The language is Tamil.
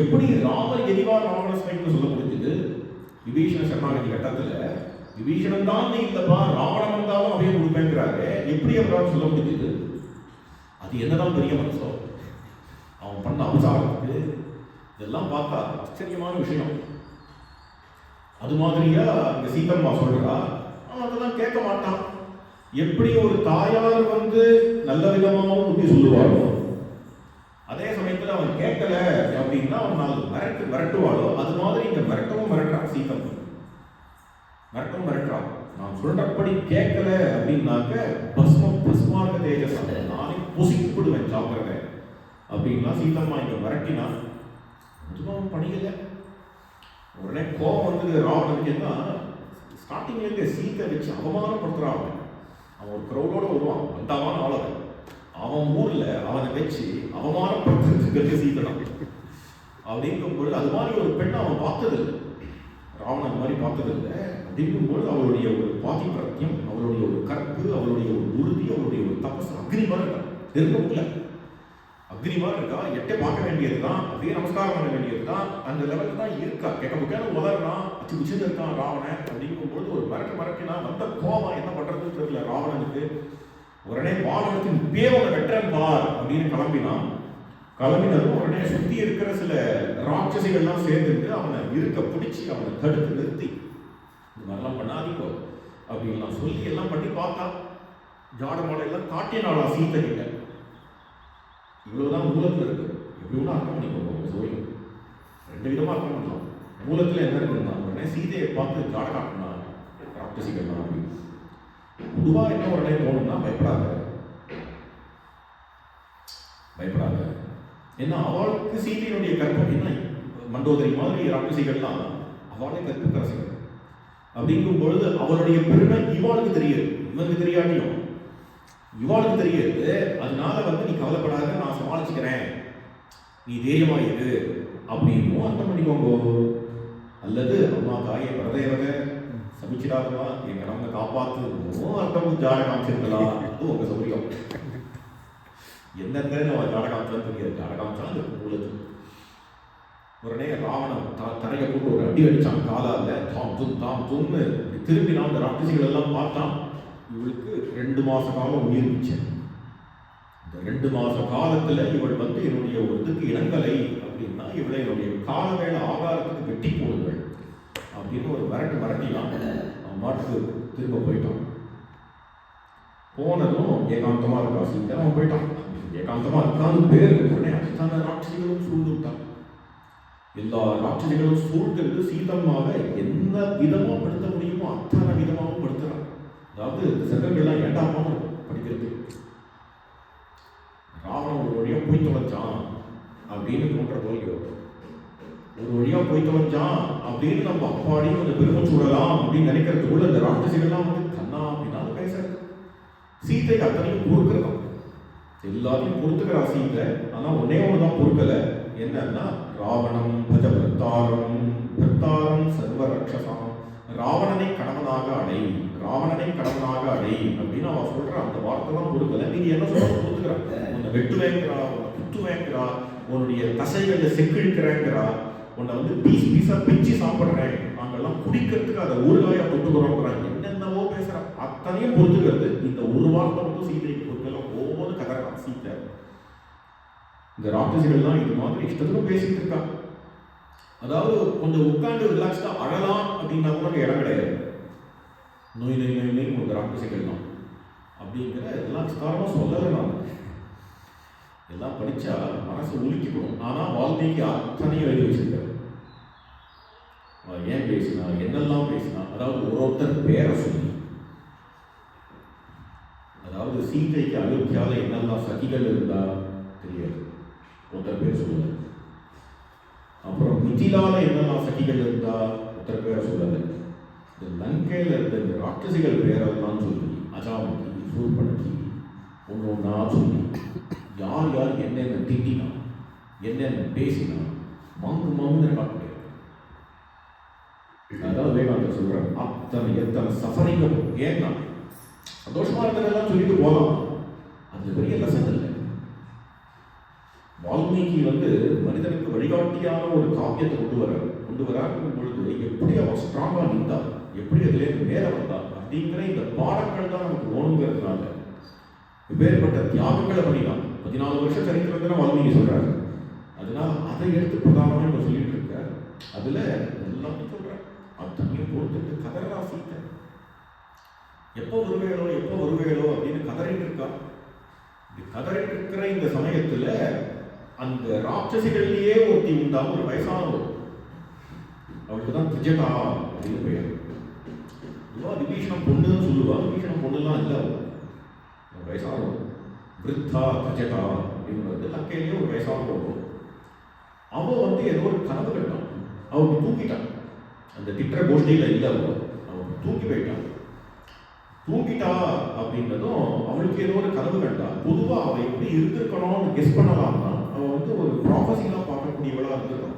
எப்படி ராமர் எதிவா ராவண ஸ்மைக்கு சொல்ல முடிஞ்சது? விபீஷண சரணாகதி கட்டத்தில் விபீஷணன் தான் இல்லப்பா ராவணன் வந்தாலும் அப்படியே கொடுப்பேங்கிறாரு எப்படி அவரால் சொல்ல முடிஞ்சது? அது என்னதான் பெரிய மனசோ? அவன் பண்ண அவசாரத்துக்கு இதெல்லாம் பார்த்தா ஆச்சரியமான விஷயம். அது மாதிரியா இங்க சீதம்மா சொல்றா? அவன் அதெல்லாம் கேட்க மாட்டான். எப்படி ஒரு தாயார் வந்து நல்ல விதமாகவும் புத்தி சொல்லுவாரோ அதே சமயத்துல அவன் கேட்கல அப்படின்னா அவன் நாலு மிரட்டு மிரட்டுவாளோ? அது மாதிரி இங்கே மிரட்டவும் மிரட்டுறான் சீதம் மிரட்டவும் மிரட்டுறான். நான் சொல்றபடி கேட்கல அப்படின்னாக்க பஸ்மம் பஸ்மாக தேஜஸ். நானே புசிக்கப்படுவேன் சாப்பிட்றத அப்படின்னா சீதம்மா இங்கே மிரட்டினா அதுவும் அவன் படிக்கல உடனே கோபம் வந்தது ராவணனுக்கு என்ன ஸ்டார்டிங்லேருந்து சீத்தை வச்சு அவமானப்படுத்துகிறான் அவன். அவன் ஒரு க்ரௌடோட வருவான். வந்தாவான ஆளவன் அவன் ஊரில் வச்சு அவமானப்படுத்துறதுக்கு சீத்தனம் அப்படிங்கும் பொழுது அது மாதிரி ஒரு பெண்ணை அவன் பார்த்தது ராவணன் மாதிரி பார்த்தது இல்லை அப்படிங்கும் பொழுது அவளுடைய ஒரு பாதிப்பிரத்தியம் அவளுடைய ஒரு கற்பு அவளுடைய ஒரு உறுதி அவளுடைய ஒரு தபஸ் அக்னி மாதிரி இருக்கா? நெருங்கமுள்ள அக்னி மாதிரி இருக்கா? எட்டை பார்க்க வேண்டியது தான் அப்படியே நமஸ்காரம் பண்ண வேண்டியது தான் அந்த லெவலுக்கு தான் இருக்கா? கேட்க முக்கியான உதறான்? அச்சு உச்சிந்து இருக்கான் ராவணன். அப்படிங்கும் பொழுது ஒரு மறக்க மரட்டினா வந்த கோபம் என்ன பண்றதுன்னு தெரியல ராவணனுக்கு. உடனே வானத்தின் பேவனை வெற்றன் பார் அப்படின்னு கிளம்பினான். கிளம்பினதும் உடனே சுத்தி இருக்கிற சில ராட்சசிகள்லாம் சேர்ந்துட்டு அவனை இருக்க பிடிச்சி அவனை தடுத்து நிறுத்தி. இது மாதிரிலாம் பண்ணாதீங்கோ அப்படின்லாம் சொல்லி எல்லாம் பண்ணி பார்த்தா ஜாட மாடெல்லாம் காட்டினாளா சீத்தை கிட்ட. இவ்வளவுதான் மூலத்தில் இருக்கு. எப்படி வேணா அர்த்தம் பண்ணிக்கோங்க சோழியம் ரெண்டு விதமாக அர்த்தம் பண்ணலாம். மூலத்தில் என்ன இருக்குன்னா உடனே சீதையை பார்த்து ஜாட காட்டினா ராட்சசிகள்லாம் அப்படின்னு. பொதுவா என்ன உடனே போகணும்னா பயப்படாத. பயப்படாத. ஏன்னா அவளுக்கு சீதையினுடைய கற்பம் என்ன? மண்டோதரி மாதிரி ராட்சசிகள்லாம் அவளே கற்புக்கரசிகள் அப்படிங்கும் பொழுது அவளுடைய பெருமை இவாளுக்கு தெரியாது. இவனுக்கு தெரியாட்டியும் இவாளுக்கு தெரியாது. அதனால வந்து நீ கவலைப்படாத நான் சமாளிச்சுக்கிறேன். நீ தைரியமா இரு. அப்படின்னு அர்த்தம் பண்ணிக்கோங்கோ. அல்லது அம்மா தாயை வரதேவக சமிச்சிடாதவா என் கடவுளை காப்பாத்து. அர்த்தமும் ஜாட காமிச்சிருக்கலாம் அது உங்க சௌரியம். எந்தெந்த அவன் ஜாட காமிச்சாலும் தெரியாது ஜாட காமிச்சாலும் அந்த உள்ளது உடனே ராவணன் த தரையை போட்டு ஒரு அடி அடிச்சான். காலால தாம் தும் தாம் தும்னு. திரும்பி நான் அந்த ராட்சசிகள் எல்லாம் பார்த்தான். இவளுக்கு ரெண்டு மாச காலம் உயிர் மிச்சம். இந்த ரெண்டு மாச காலத்துல இவள் வந்து என்னுடைய ஒரு இதுக்கு இணங்கலை அப்படின்னா இவளை என்னுடைய காலவேள ஆகாரத்துக்கு வெட்டி போடுங்கள். அப்படின்னு ஒரு மிரட்டு மிரட்டிலாம் அவன் மாட்டுக்கு திரும்ப போயிட்டான். போனதும் ஏகாந்தமா இருக்கா சீக்கிரம் அவன் போயிட்டான். ஏகாந்தமாக இருக்கான்னு பேர் உடனே அத்தனை ராட்சிகளும் சூழ்ந்து விட்டான். எல்லா ராட்சசிகளும் சூழ்ந்து சீதம்மாவை என்ன விதமாக படுத்த முடியுமோ அத்தனை விதமாகவும் படுத்துறான். அதாவது இந்த சங்கங்கள்லாம் ஏண்டாமா படிக்கிறது ராவணன் ஒரு வழியாக போய் தொலைச்சான் அப்படின்னு தோன்ற வரும். ஒரு வழியா போயிட்டு வந்தான். அப்படின்னு நம்ம அப்பாடி அந்த பெருமை சூடலாம் அப்படின்னு நினைக்கிறதுக்குள்ள இந்த ராட்சசிகள்லாம் வந்து கண்ணா அதை பேசுறது சீத்தை அத்தனையும் பொறுக்கிறதான் எல்லாத்தையும் பொறுத்துக்கிறா சீத்தை ஆனா ஒன்னே ஒண்ணுதான் பொறுக்கல. என்னன்னா ராவணம் பஜ பிரத்தாரம் பிரத்தாரம் சர்வ ரக்ஷசாம் ராவணனை கணவனாக அடை ராவணனை கணவனாக அடை அப்படின்னு அவன் சொல்ற. அந்த வார்த்தை தான் பொறுக்கல. நீ என்ன சொல்ல பொறுத்துக்கிறா. உன்னை வெட்டுவேங்கிறா உன்னை குத்துவேங்கிறா உன்னுடைய தசைகளை செக்கிழுக்கிறேங்கிறா உன்னை வந்து பீஸ் பீஸாக பிச்சு சாப்பிட்றேன். நாங்கெல்லாம் குடிக்கிறதுக்கு அதை ஊறுகாயா தொட்டுக்கிறோங்கிறாங்க என்னென்னவோ பேசுகிறேன் அத்தனையும் பொறுத்துக்கிறது இந்த ஒரு வார்த்தை மட்டும் சீதைக்கு பொறுத்தெல்லாம் ஒவ்வொரு கதறான் சீத்தை இந்த ராட்சசிகள்லாம் இது மாதிரி இஷ்டத்துக்கும் பேசிட்டு இருக்கா. அதாவது கொஞ்சம் உட்காந்து ரிலாக்ஸ்டா அழலாம் அப்படின்னா கூட இடம் கிடையாது. நோய் நோய் நோய் நோய் சீட்டை தான் அப்படிங்கிற இதெல்லாம் விஸ்தாரமா சொல்லலை நான் எல்லாம் படித்தா மனசு உலுக்கிப்படும் ஆனால் வால்மீகி அத்தனையும் எழுதி வச்சிருக்காரு. ஏன் பேசினா என்னெல்லாம் பேசினா அதாவது ஒரு ஒருத்தர் பேரை சொல்லி. அதாவது சீதைக்கு அயோத்தியால என்னெல்லாம் சகிகள் இருந்தா தெரியாது. ஒருத்தர் பேர் சொல்லுங்கள் அப்புறம் மிதிலால என்னெல்லாம் சகிகள் இருந்தா ஒருத்தர் பேரை சொல்லலை. இந்த லங்கையில் இருந்த இந்த ராட்சசிகள் பேரெல்லாம் சொல்லி அஜாமகி சூர்பனகி ஒன்று ஒன்றா சொல்லி. யார் யார் என்னென்ன திட்டினா என்னென்ன பேசினா மங்கு மங்குன்னு பார்க்க முடியாது அதாவது விவேகானந்தர் சொல்றார் அத்தனை எத்தனை சஃபரிங்கும் ஏன்னா சந்தோஷமா இருக்கிறதெல்லாம் சொல்லிட்டு போகலாம். அது பெரிய லெசன் இல்லை. வால்மீகி வந்து மனிதனுக்கு வழிகாட்டியான ஒரு காவியத்தை கொண்டு வர கொண்டு வராங்கும் பொழுது எப்படி அவன் ஸ்ட்ராங்காக நின்றா எப்படி அதுல மேலே மேல வந்தா அப்படிங்கிற இந்த பாடங்கள் தான் நமக்கு ஓணுங்கிறதுனால. வேறுபட்ட தியாகங்களை பண்ணினான் பதினாலு வருஷம் சரித்திரத்தை வால்மீகி சொல்கிறாரு அதனால் அதை எடுத்து பிரதானமாக இப்ப சொல்லிட்டு இருக்கார். அதில் எல்லாமே எல்லாத்தையும் சொல்றேன் தண்ணியை பொறுத்துட்டு கதறா சொல்லிட்டேன். எப்போ வருவேளோ எப்போ வருவேளோ அப்படின்னு கதறிட்டு இருக்கா. இது கதறிட்டு இருக்கிற இந்த சமயத்தில் அந்த ராட்சசிகள்லயே ஒருத்தி உண்டா ஒரு வயசானவர் அவளுக்கு தான் திஜட்டா அப்படின்னு பெயர். இவா விபீஷணம் பொண்ணுன்னு சொல்லுவா. விபீஷணம் பொண்ணுலாம் இல்லை வயசானவர் ஒரு வயசானவள் என்பது திஜட்டா ஒரு வயசானவள் போகும் அவன் வந்து ஏதோ ஒரு கனவு கட்டான் அவனுக்கு தூங்கிட்டான். அந்த திட்ட கோஷ்டியில் இல்லை அவன் அவன் தூங்கி போயிட்டான். தூங்கிட்டா அப்படின்றதும் அவளுக்கு ஏதோ ஒரு கனவு கண்டா பொதுவாக அவள் எப்படி இருந்திருக்கணும்னு கெஸ் பண்ணலாம்னா அவன் வந்து ஒரு ப்ராஃபஸிலாம் பார்க்கக்கூடியவளாக இருந்திருக்கான்